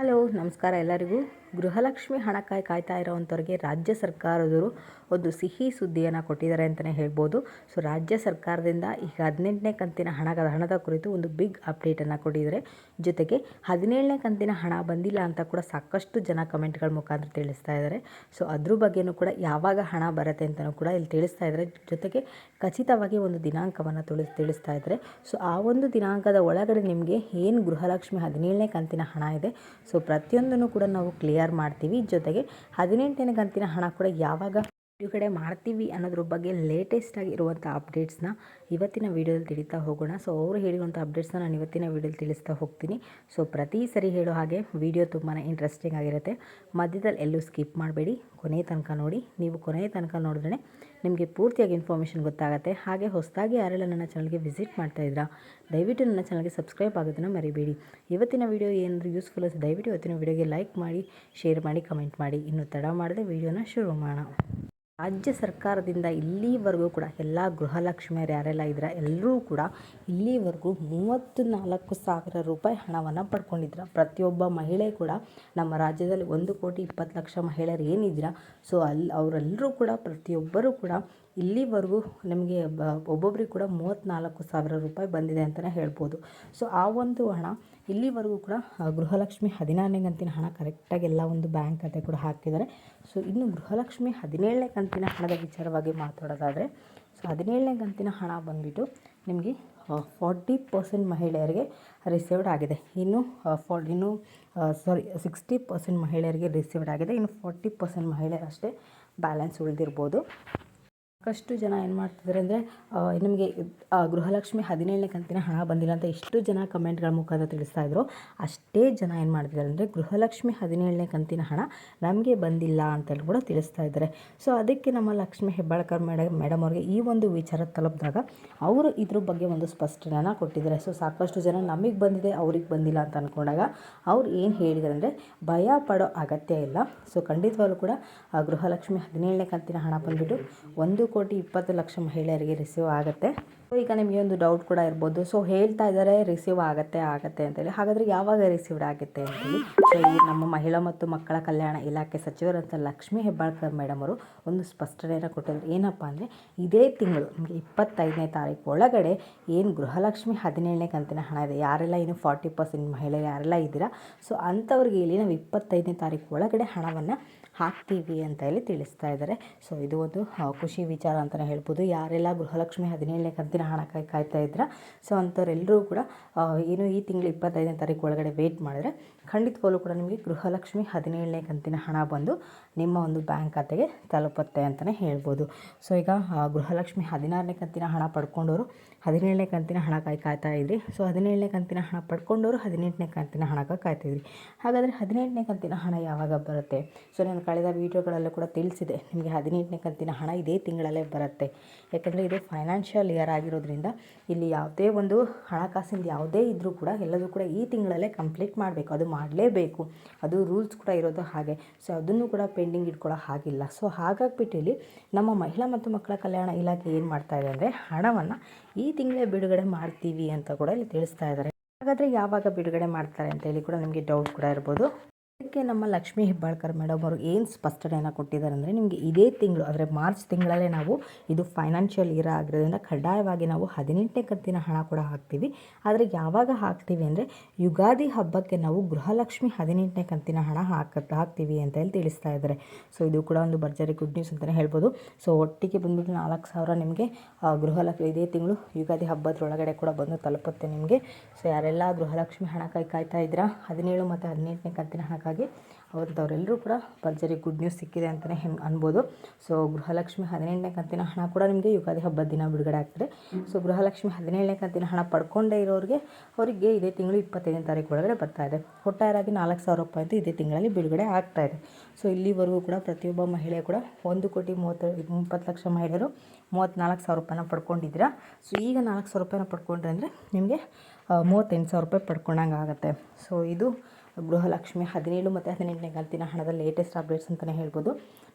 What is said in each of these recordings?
Hello, ನಮಸ್ಕಾರ ಎಲ್ಲರಿಗೂ. ಗೃಹಲಕ್ಷ್ಮಿ ಹಣಕ್ಕಾಗಿ ಕಾಯ್ತಾ ಇರೋವಂಥವ್ರಿಗೆ ರಾಜ್ಯ ಸರ್ಕಾರದವರು ಒಂದು ಸಿಹಿ ಸುದ್ದಿಯನ್ನು ಕೊಟ್ಟಿದ್ದಾರೆ ಅಂತಲೇ ಹೇಳ್ಬೋದು. ಸೊ, ರಾಜ್ಯ ಸರ್ಕಾರದಿಂದ ಈಗ ಹದಿನೆಂಟನೇ ಕಂತಿನ ಹಣದ ಹಣದ ಕುರಿತು ಒಂದು ಬಿಗ್ ಅಪ್ಡೇಟನ್ನು ಕೊಟ್ಟಿದ್ದಾರೆ. ಜೊತೆಗೆ ಹದಿನೇಳನೇ ಕಂತಿನ ಹಣ ಬಂದಿಲ್ಲ ಅಂತ ಕೂಡ ಸಾಕಷ್ಟು ಜನ ಕಮೆಂಟ್ಗಳ ಮುಖಾಂತರ ತಿಳಿಸ್ತಾ ಇದ್ದಾರೆ. ಸೊ, ಅದ್ರ ಬಗ್ಗೆಯೂ ಕೂಡ ಯಾವಾಗ ಹಣ ಬರುತ್ತೆ ಅಂತಲೂ ಕೂಡ ಇಲ್ಲಿ ತಿಳಿಸ್ತಾ ಇದ್ದಾರೆ. ಜೊತೆಗೆ ಖಚಿತವಾಗಿ ಒಂದು ದಿನಾಂಕವನ್ನು ತುಳಿ, ತಿಳಿಸ್ತಾ ಇದ್ದಾರೆ. ಸೊ, ಆ ಒಂದು ದಿನಾಂಕದ ಒಳಗಡೆ ನಿಮಗೆ ಏನು ಗೃಹಲಕ್ಷ್ಮಿ ಹದಿನೇಳನೇ ಕಂತಿನ ಹಣ ಇದೆ? ಸೊ ಪ್ರತಿಯೊಂದನ್ನು ಕೂಡ ನಾವು ಕ್ಲಿಯರ್ ಮಾಡ್ತೀವಿ. ಜೊತೆಗೆ ಹದಿನೆಂಟನೇ ಕಂತಿನ ಹಣ ಕೂಡ ಯಾವಾಗ ಬಿಡುಗಡೆ ಮಾಡ್ತೀವಿ ಅನ್ನೋದ್ರ ಬಗ್ಗೆ ಲೇಟೆಸ್ಟ್ ಆಗಿರುವಂಥ ಅಪ್ಡೇಟ್ಸ್ನ ಇವತ್ತಿನ ವೀಡಿಯೋದಲ್ಲಿ ತಿಳಿತಾ ಹೋಗೋಣ. ಸೊ ಅವರು ಹೇಳಿರುವಂಥ ಅಪ್ಡೇಟ್ಸ್ನ ನಾನು ಇವತ್ತಿನ ವೀಡಿಯೋದಲ್ಲಿ ತಿಳಿಸ್ತಾ ಹೋಗ್ತೀನಿ. ಸೊ ಪ್ರತಿ ಸರಿ ಹೇಳೋ ಹಾಗೆ ವೀಡಿಯೋ ತುಂಬಾ ಇಂಟ್ರೆಸ್ಟಿಂಗ್ ಆಗಿರುತ್ತೆ. ಮಧ್ಯದಲ್ಲಿ ಎಲ್ಲೂ ಸ್ಕಿಪ್ ಮಾಡಬೇಡಿ. ಕೊನೆಯ ತನಕ ನೋಡಿ. ನೀವು ಕೊನೆಯ ತನಕ ನೋಡಿದ್ರೆ ನಿಮಗೆ ಪೂರ್ತಿಯಾಗಿ ಇನ್ಫಾರ್ಮೇಷನ್ ಗೊತ್ತಾಗುತ್ತೆ. ಹಾಗೆ ಹೊಸದಾಗಿ ಯಾರೆಲ್ಲ ನನ್ನ ಚಾನಲ್ಗೆ ವಿಸಿಟ್ ಮಾಡ್ತಾ ಇದ್ದೀರಾ, ದಯವಿಟ್ಟು ನನ್ನ ಚಾನಲ್ಗೆ ಸಬ್ಸ್ಕ್ರೈಬ್ ಆಗೋದನ್ನು ಮರಿಬೇಡಿ. ಇವತ್ತಿನ ವೀಡಿಯೋ ಏನಾದರೂ ಯೂಸ್ಫುಲ್ ಅನಿಸುತ್ತೆ ದಯವಿಟ್ಟು ಇವತ್ತಿನ ವೀಡಿಯೋಗೆ ಲೈಕ್ ಮಾಡಿ ಶೇರ್ ಮಾಡಿ ಕಮೆಂಟ್ ಮಾಡಿ. ಇನ್ನು ತಡ ಮಾಡದೆ ವೀಡಿಯೋನ ಶುರು ಮಾಡೋಣ. ರಾಜ್ಯ ಸರ್ಕಾರದಿಂದ ಇಲ್ಲಿವರೆಗೂ ಕೂಡ ಎಲ್ಲ ಗೃಹಲಕ್ಷ್ಮಿಯರು ಯಾರೆಲ್ಲ ಇದ್ದಾರೆ ಎಲ್ಲರೂ ಕೂಡ ಇಲ್ಲಿವರೆಗೂ ಮೂವತ್ತು ನಾಲ್ಕು ಸಾವಿರ ರೂಪಾಯಿ ಹಣವನ್ನು ಪಡ್ಕೊಂಡಿದ್ರು. ಪ್ರತಿಯೊಬ್ಬ ಮಹಿಳೆ ಕೂಡ ನಮ್ಮ ರಾಜ್ಯದಲ್ಲಿ ಒಂದು ಕೋಟಿ ಇಪ್ಪತ್ತು ಲಕ್ಷ ಮಹಿಳೆಯರು ಏನಿದ್ದೀರಾ ಸೊ ಅಲ್ಲಿ ಅವರೆಲ್ಲರೂ ಕೂಡ ಪ್ರತಿಯೊಬ್ಬರೂ ಕೂಡ ಇಲ್ಲಿವರೆಗೂ ನಮಗೆ ಬ, ಒಬ್ಬೊಬ್ರಿಗೆ ಕೂಡ ಮೂವತ್ತ್ನಾಲ್ಕು ಸಾವಿರ ರೂಪಾಯಿ ಬಂದಿದೆ ಅಂತಲೇ ಹೇಳ್ಬೋದು. ಸೊ ಆ ಒಂದು ಹಣ ಇಲ್ಲಿವರೆಗೂ ಕೂಡ ಗೃಹಲಕ್ಷ್ಮಿ ಹದಿನಾರನೇ ಕಂತಿನ ಹಣ ಕರೆಕ್ಟಾಗಿ ಎಲ್ಲ ಒಂದು ಬ್ಯಾಂಕ್ ಖಾತೆ ಕೂಡ ಹಾಕಿದ್ದಾರೆ. ಸೊ ಇನ್ನು ಗೃಹಲಕ್ಷ್ಮಿ ಹದಿನೇಳನೇ ಕಂತಿನ ಹಣದ ವಿಚಾರವಾಗಿ ಮಾತಾಡೋದಾದರೆ ಸೊ ಹದಿನೇಳನೇ ಕಂತಿನ ಹಣ ಬಂದುಬಿಟ್ಟು ನಿಮಗೆ ಫಾರ್ಟಿ ಪರ್ಸೆಂಟ್ ಮಹಿಳೆಯರಿಗೆ ರಿಸೀವ್ಡ್ ಆಗಿದೆ. ಇನ್ನು ಫಾ, ಇನ್ನು ಸಾರಿ ಸಿಕ್ಸ್ಟಿ ಪರ್ಸೆಂಟ್ ಮಹಿಳೆಯರಿಗೆ ರಿಸೀವ್ಡ್ ಆಗಿದೆ. ಇನ್ನು ಫಾರ್ಟಿ ಪರ್ಸೆಂಟ್ ಮಹಿಳೆಯರಷ್ಟೇ ಬ್ಯಾಲೆನ್ಸ್ ಉಳಿದಿರ್ಬೋದು. ಸಾಕಷ್ಟು ಜನ ಏನು ಮಾಡ್ತಿದ್ದಾರೆ ಅಂದರೆ ನಿಮಗೆ ಗೃಹಲಕ್ಷ್ಮಿ ಹದಿನೇಳನೇ ಕಂತಿನ ಹಣ ಬಂದಿಲ್ಲ ಅಂತ ಎಷ್ಟು ಜನ ಕಮೆಂಟ್ಗಳ ಮುಖಾಂತರ ತಿಳಿಸ್ತಾ ಇದ್ರು. ಅಷ್ಟೇ ಜನ ಏನು ಮಾಡ್ತಿದ್ದಾರೆ ಅಂದರೆ, ಗೃಹಲಕ್ಷ್ಮಿ ಹದಿನೇಳನೇ ಕಂತಿನ ಹಣ ನಮಗೆ ಬಂದಿಲ್ಲ ಅಂತೇಳಿ ಕೂಡ ತಿಳಿಸ್ತಾ ಇದ್ದಾರೆ. ಸೊ ಅದಕ್ಕೆ ನಮ್ಮ ಲಕ್ಷ್ಮಿ ಹೆಬ್ಬಾಳ್ಕರ್ ಮೇಡಮ್ ಮೇಡಮ್ ಅವ್ರಿಗೆ ಈ ಒಂದು ವಿಚಾರ ತಲುಪಿದಾಗ ಅವರು ಇದ್ರ ಬಗ್ಗೆ ಒಂದು ಸ್ಪಷ್ಟನೆಯನ್ನು ಕೊಟ್ಟಿದ್ದಾರೆ. ಸೊ ಸಾಕಷ್ಟು ಜನ ನಮಗೆ ಬಂದಿದೆ, ಅವ್ರಿಗೆ ಬಂದಿಲ್ಲ ಅಂತ ಅಂದ್ಕೊಂಡಾಗ ಅವ್ರು ಏನು ಹೇಳಿದ್ದಾರೆ ಅಂದರೆ, ಭಯ ಪಡೋ ಅಗತ್ಯ ಇಲ್ಲ. ಸೊ ಖಂಡಿತವಾಗ್ಲೂ ಕೂಡ ಗೃಹಲಕ್ಷ್ಮಿ ಹದಿನೇಳನೇ ಕಂತಿನ ಹಣ ಬಂದುಬಿಟ್ಟು ಒಂದು ಕೋಟಿ ಇಪ್ಪತ್ತು ಲಕ್ಷ ಮಹಿಳೆಯರಿಗೆ ರಿಸೀವ್ ಆಗುತ್ತೆ. ಈಗ ನಿಮಗೆ ಒಂದು ಡೌಟ್ ಕೂಡ ಇರ್ಬೋದು. ಸೊ ಹೇಳ್ತಾ ಇದ್ದಾರೆ ರಿಸೀವ್ ಆಗುತ್ತೆ ಆಗುತ್ತೆ ಅಂತೇಳಿ. ಹಾಗಾದರೆ ಯಾವಾಗ ರಿಸೀವ್ಡ್ ಆಗುತ್ತೆ ಅಂತೇಳಿ? ಸೊ ಈ ನಮ್ಮ ಮಹಿಳಾ ಮತ್ತು ಮಕ್ಕಳ ಕಲ್ಯಾಣ ಇಲಾಖೆ ಸಚಿವರಂತ ಲಕ್ಷ್ಮೀ ಹೆಬ್ಬಾಳ್ಕರ್ ಮೇಡಮ್ ಅವರು ಒಂದು ಸ್ಪಷ್ಟನೆಯನ್ನು ಕೊಟ್ಟಿದ್ರು ಏನಪ್ಪ ಅಂದರೆ, ಇದೇ ತಿಂಗಳು, ನಿಮಗೆ ಇಪ್ಪತ್ತೈದನೇ ತಾರೀಕು ಒಳಗಡೆ ಏನು ಗೃಹಲಕ್ಷ್ಮಿ ಹದಿನೇಳನೇ ಕಂತಿನ ಹಣ ಇದೆ? ಯಾರೆಲ್ಲ ಏನು ಫಾರ್ಟಿ ಪರ್ಸೆಂಟ್ ಮಹಿಳೆಯರು, ಯಾರೆಲ್ಲ ಇದ್ದೀರಾ? ಸೊ ಅಂಥವ್ರಿಗೆ ಇಲ್ಲಿ ನಾವು ಇಪ್ಪತ್ತೈದನೇ ತಾರೀಕು ಒಳಗಡೆ ಹಣವನ್ನು ಹಾಕ್ತೀವಿ ಅಂತ ಹೇಳಿ ತಿಳಿಸ್ತಾ ಇದ್ದಾರೆ. ಸೊ ಇದು ಒಂದು ಖುಷಿ ವಿಚಾರ ಅಂತಲೇ ಹೇಳ್ಬೋದು. ಯಾರೆಲ್ಲ ಗೃಹಲಕ್ಷ್ಮಿ ಹದಿನೇಳನೇ ಕಂತಿನ ಹಣ ಕೈ ಕಾಯ್ತಾ ಇದ್ರೆ. ಸೊ ಅಂಥವ್ರೆಲ್ಲರೂ ಕೂಡ ಏನು ಈ ತಿಂಗಳು ಇಪ್ಪತ್ತೈದನೇ ತಾರೀಕು ಒಳಗಡೆ ವೆಯ್ಟ್ ಮಾಡಿದ್ರೆ ಖಂಡಿತವಾಗ್ಲೂ ಕೂಡ ನಿಮಗೆ ಗೃಹಲಕ್ಷ್ಮಿ ಹದಿನೇಳನೇ ಕಂತಿನ ಹಣ ಬಂದು ನಿಮ್ಮ ಒಂದು ಬ್ಯಾಂಕ್ ಖಾತೆಗೆ ತಲುಪುತ್ತೆ ಅಂತಲೇ ಹೇಳ್ಬೋದು. ಸೊ, ಈಗ ಗೃಹಲಕ್ಷ್ಮಿ ಹದಿನಾರನೇ ಕಂತಿನ ಹಣ ಪಡ್ಕೊಂಡವರು ಹದಿನೇಳನೇ ಕಂತಿನ ಹಣ ಕಾಯ್ ಕಾಯ್ತಾ ಇದ್ರಿ. ಸೊ, ಹದಿನೇಳನೇ ಕಂತಿನ ಹಣ ಪಡ್ಕೊಂಡವರು ಹದಿನೆಂಟನೇ ಕಂತಿನ ಹಣಕ್ಕೆ ಕಾಯ್ತಿದ್ರಿ ಹಾಗಾದರೆ ಹದಿನೆಂಟನೇ ಕಂತಿನ ಹಣ ಯಾವಾಗ ಬರುತ್ತೆ? ಸೊ, ನಾನು ಕಳೆದ ವೀಡಿಯೋಗಳಲ್ಲೂ ಕೂಡ ತಿಳಿಸಿದೆ, ನಿಮಗೆ ಹದಿನೆಂಟನೇ ಕಂತಿನ ಹಣ ಇದೇ ತಿಂಗಳಲ್ಲೇ ಬರುತ್ತೆ. ಯಾಕಂದರೆ ಇದು ಫೈನಾನ್ಷಿಯಲ್ ಇಯರ್ ಆಗಿರೋದ್ರಿಂದ ಇಲ್ಲಿ ಯಾವುದೇ ಒಂದು ಹಣಕಾಸಿಂದ ಯಾವುದೇ ಇದ್ದರೂ ಕೂಡ ಎಲ್ಲದೂ ಕೂಡ ಈ ತಿಂಗಳಲ್ಲೇ ಕಂಪ್ಲೀಟ್ ಮಾಡಬೇಕು. ಅದು ಮಾಡಲೇಬೇಕು. ಅದು ರೂಲ್ಸ್ ಕೂಡ ಇರೋದು ಹಾಗೆ. ಸೊ, ಅದನ್ನು ಕೂಡ ಪೆಂಡಿಂಗ್ ಇಟ್ಕೊಳ್ಳೋ ಹಾಗಿಲ್ಲ. ಸೊ ಹಾಗಾಗ್ಬಿಟ್ಟು ಇಲ್ಲಿ ನಮ್ಮ ಮಹಿಳಾ ಮತ್ತು ಮಕ್ಕಳ ಕಲ್ಯಾಣ ಇಲಾಖೆ ಏನು ಮಾಡ್ತಾ ಇದೆ ಅಂದರೆ ಹಣವನ್ನು ಈ ತಿಂಗಳೇ ಬಿಡುಗಡೆ ಮಾಡ್ತೀವಿ ಅಂತ ಕೂಡ ಇಲ್ಲಿ ತಿಳಿಸ್ತಾ ಇದ್ದಾರೆ ಹಾಗಾದರೆ ಯಾವಾಗ ಬಿಡುಗಡೆ ಮಾಡ್ತಾರೆ ಅಂತೇಳಿ ಕೂಡ ನಿಮಗೆ ಡೌಟ್ ಕೂಡ ಇರ್ಬೋದು. ಅದಕ್ಕೆ ನಮ್ಮ ಲಕ್ಷ್ಮೀ ಹೆಬ್ಬಾಳ್ಕರ್ ಮೇಡಮ್ ಅವರು ಏನು ಸ್ಪಷ್ಟನೆಯನ್ನು ಕೊಟ್ಟಿದ್ದಾರೆ ಅಂದರೆ ನಿಮಗೆ ಇದೇ ತಿಂಗಳು, ಅಂದರೆ ಮಾರ್ಚ್ ತಿಂಗಳಲ್ಲೇ ನಾವು ಇದು ಫೈನಾನ್ಷಿಯಲ್ ಇಯರ್ ಆಗಿರೋದ್ರಿಂದ ಕಡ್ಡಾಯವಾಗಿ ನಾವು ಹದಿನೆಂಟನೇ ಕಂತಿನ ಹಣ ಕೂಡ ಹಾಕ್ತೀವಿ. ಆದರೆ ಯಾವಾಗ ಹಾಕ್ತೀವಿ ಅಂದರೆ ಯುಗಾದಿ ಹಬ್ಬಕ್ಕೆ ನಾವು ಗೃಹಲಕ್ಷ್ಮಿ ಹದಿನೆಂಟನೇ ಕಂತಿನ ಹಣ ಹಾಕ, ಹಾಕ್ತೀವಿ ಅಂತ ಹೇಳಿ ತಿಳಿಸ್ತಾ ಇದ್ದಾರೆ. ಸೊ ಇದು ಕೂಡ ಒಂದು ಭರ್ಜರಿ ಗುಡ್ ನ್ಯೂಸ್ ಅಂತಲೇ ಹೇಳ್ಬೋದು. ಸೊ ಒಟ್ಟಿಗೆ ಬಂದ್ಬಿಟ್ಟು ನಾಲ್ಕು ಸಾವಿರ ನಿಮಗೆ ಗೃಹಲಕ್ಷ್ಮಿ ಇದೇ ತಿಂಗಳು ಯುಗಾದಿ ಹಬ್ಬದೊಳಗಡೆ ಕೂಡ ಬಂದು ತಲುಪುತ್ತೆ ನಿಮಗೆ. ಸೊ ಯಾರೆಲ್ಲ ಗೃಹಲಕ್ಷ್ಮಿ ಹಣ ಕೈ ಕಾಯ್ತಾ ಇದ್ದೀರಾ, ಹದಿನೇಳು ಮತ್ತು ಹದಿನೆಂಟನೇ ಕಂತಿನ ಹಣ ಹಾಗಾಗಿ ಅವತ್ತವರೆಲ್ಲರೂ ಕೂಡ ಭರ್ಜರಿ ಗುಡ್ ನ್ಯೂಸ್ ಸಿಕ್ಕಿದೆ ಅಂತಲೇ ಹೆಂಗೆ ಅನ್ಬೋದು. ಸೊ ಗೃಹಲಕ್ಷ್ಮಿ ಹದಿನೆಂಟನೇ ಕಂತಿನ ಹಣ ಕೂಡ ನಿಮಗೆ ಯುಗಾದಿ ಹಬ್ಬದ ದಿನ ಬಿಡುಗಡೆ ಆಗ್ತದೆ. ಸೊ ಗೃಹಲಕ್ಷ್ಮಿ ಹದಿನೇಳನೇ ಕಂತಿನ ಹಣ ಪಡ್ಕೊಂಡೇ ಇರೋರಿಗೆ ಅವರಿಗೆ ಇದೇ ತಿಂಗಳು ಇಪ್ಪತ್ತೈದನೇ ತಾರೀಕು ಒಳಗಡೆ ಬರ್ತಾ ಇದೆ. ಒಟ್ಟಾರೆಯಾಗಿ ನಾಲ್ಕು ಸಾವಿರ ರೂಪಾಯಿ ಅಂತ ಇದೇ ತಿಂಗಳಲ್ಲಿ ಬಿಡುಗಡೆ ಆಗ್ತಾ ಇದೆ. ಸೊ ಇಲ್ಲಿವರೆಗೂ ಕೂಡ ಪ್ರತಿಯೊಬ್ಬ ಮಹಿಳೆ ಕೂಡ ಒಂದು ಕೋಟಿ ಮೂವತ್ತು ಇಪ್ಪತ್ತು ಲಕ್ಷ ಮಹಿಳೆಯರು ಮೂವತ್ತ್ನಾಲ್ಕು ಸಾವಿರ ರೂಪಾಯಿನ ಪಡ್ಕೊಂಡಿದ್ದೀರಾ. ಸೊ ಈಗ ನಾಲ್ಕು ಸಾವಿರ ರೂಪಾಯಿನ ಪಡ್ಕೊಂಡ್ರೆ ಅಂದರೆ ನಿಮಗೆ ಮೂವತ್ತೆಂಟು ಸಾವಿರ ರೂಪಾಯಿ ಪಡ್ಕೊಂಡಂಗೆ ಆಗುತ್ತೆ ಸೊ ಇದು ಗೃಹಲಕ್ಷ್ಮಿ ಹದಿನೇಳು ಮತ್ತು ಹದಿನೆಂಟನೇ ಕಾಲತಿನ ಹಣದ ಲೇಟೆಸ್ಟ್ ಅಪ್ಡೇಟ್ಸ್ ಅಂತಲೇ ಹೇಳ್ಬೋದು.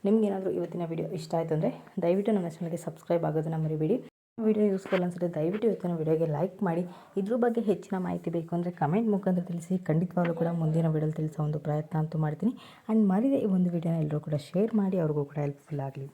ನಿಮಗೇನಾದರೂ ಇವತ್ತಿನ ವಿಡಿಯೋ ಇಷ್ಟ ಆಯಿತು ಅಂದರೆ ದಯವಿಟ್ಟು ನನ್ನ ಚಾನಲ್ಗೆ ಸಬ್ಸ್ಕ್ರೈಬ್ ಆಗೋದನ್ನು ಮರಿಬೇಡಿ. ವಿಡಿಯೋ ಯೂಸ್ಫುಲ್ ಅನ್ಸುತ್ತೆ ದಯವಿಟ್ಟು ಇವತ್ತಿನ ವಿಡಿಯೋಗೆ ಲೈಕ್ ಮಾಡಿ. ಇದ್ರ ಬಗ್ಗೆ ಹೆಚ್ಚಿನ ಮಾಹಿತಿ ಬೇಕು ಅಂದರೆ ಕಮೆಂಟ್ ಮುಖಾಂತರ ತಿಳಿಸಿ. ಖಂಡಿತವಾಗ್ಲೂ ಕೂಡ ಮುಂದಿನ ವಿಡಿಯೋಲಿ ತಿಳಿಸೋ ಒಂದು ಪ್ರಯತ್ನ ಅಂತೂ ಮಾಡ್ತೀನಿ. ಆ್ಯಂಡ್ ಮರಿದೆ ಈ ಒಂದು ವಿಡಿಯೋನ ಎಲ್ಲರೂ ಕೂಡ ಶೇರ್ ಮಾಡಿ, ಅವ್ರಿಗೂ ಕೂಡ ಹೆಲ್ಪ್ಫುಲ್ ಆಗಲಿ.